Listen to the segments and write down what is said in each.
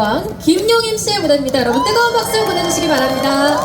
여왕 김용임 씨의 무대입니다. 여러분 뜨거운 박수 보내주시기 바랍니다.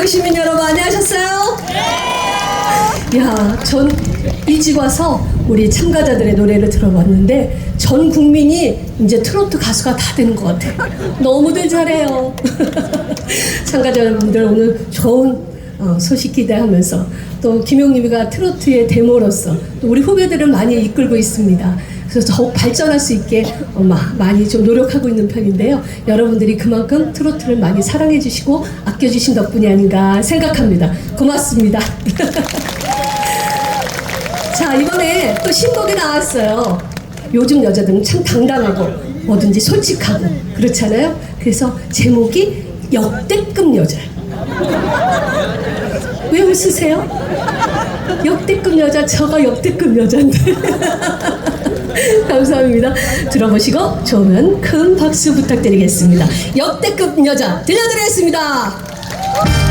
대구 시민 여러분 안녕하셨어요? 야, 전 일찍 와서 우리 참가자들의 노래를 들어봤는데 전 국민이 이제 트로트 가수가 다 되는 것 같아요. 너무들 잘해요. 참가자 여러분들 오늘 좋은 어, 소식 기대하면서 또 김용림이가 트로트의 데모로서 또 우리 후배들을 많이 이끌고 있습니다. 그래서 더욱 발전할 수 있게 어, 마- 많이 좀 노력하고 있는 편인데요. 여러분들이 그만큼 트로트를 많이 사랑해 주시고 아껴 주신 덕분이 아닌가 생각합니다. 고맙습니다. 자 이번에 또 신곡이 나왔어요. 요즘 여자들은 참 당당하고 뭐든지 솔직하고 그렇잖아요. 그래서 제목이 역대급 여자. 왜 웃으세요? 역대급 여자 저가 역대급 여자인데. 감사합니다. 들어보시고 좋으면 큰 박수 부탁드리겠습니다. 역대급 여자 들려드리겠습니다.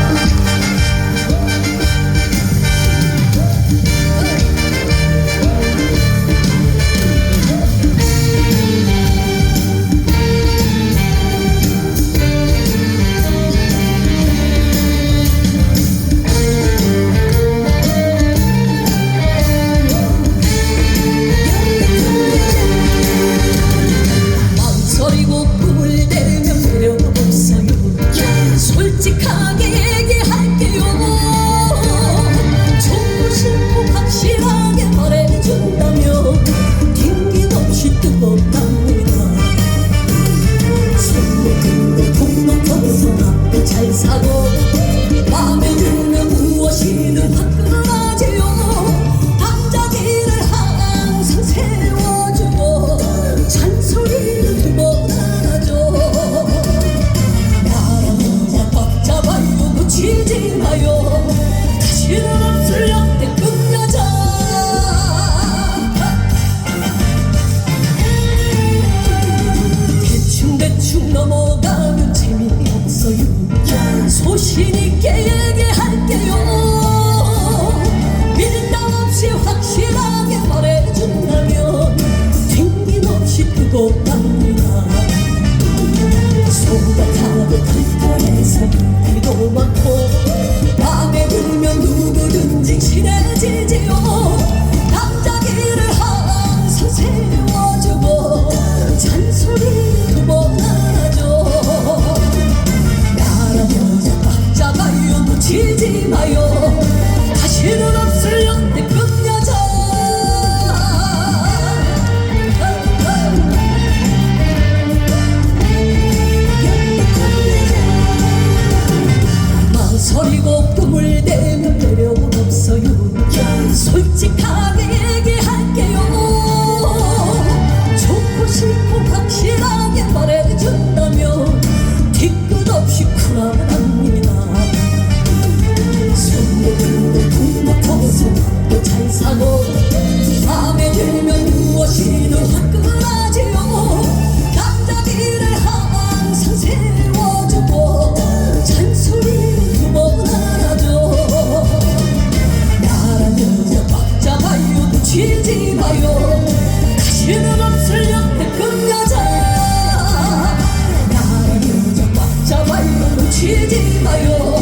다치지 마요.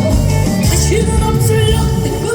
다시는 없을 없는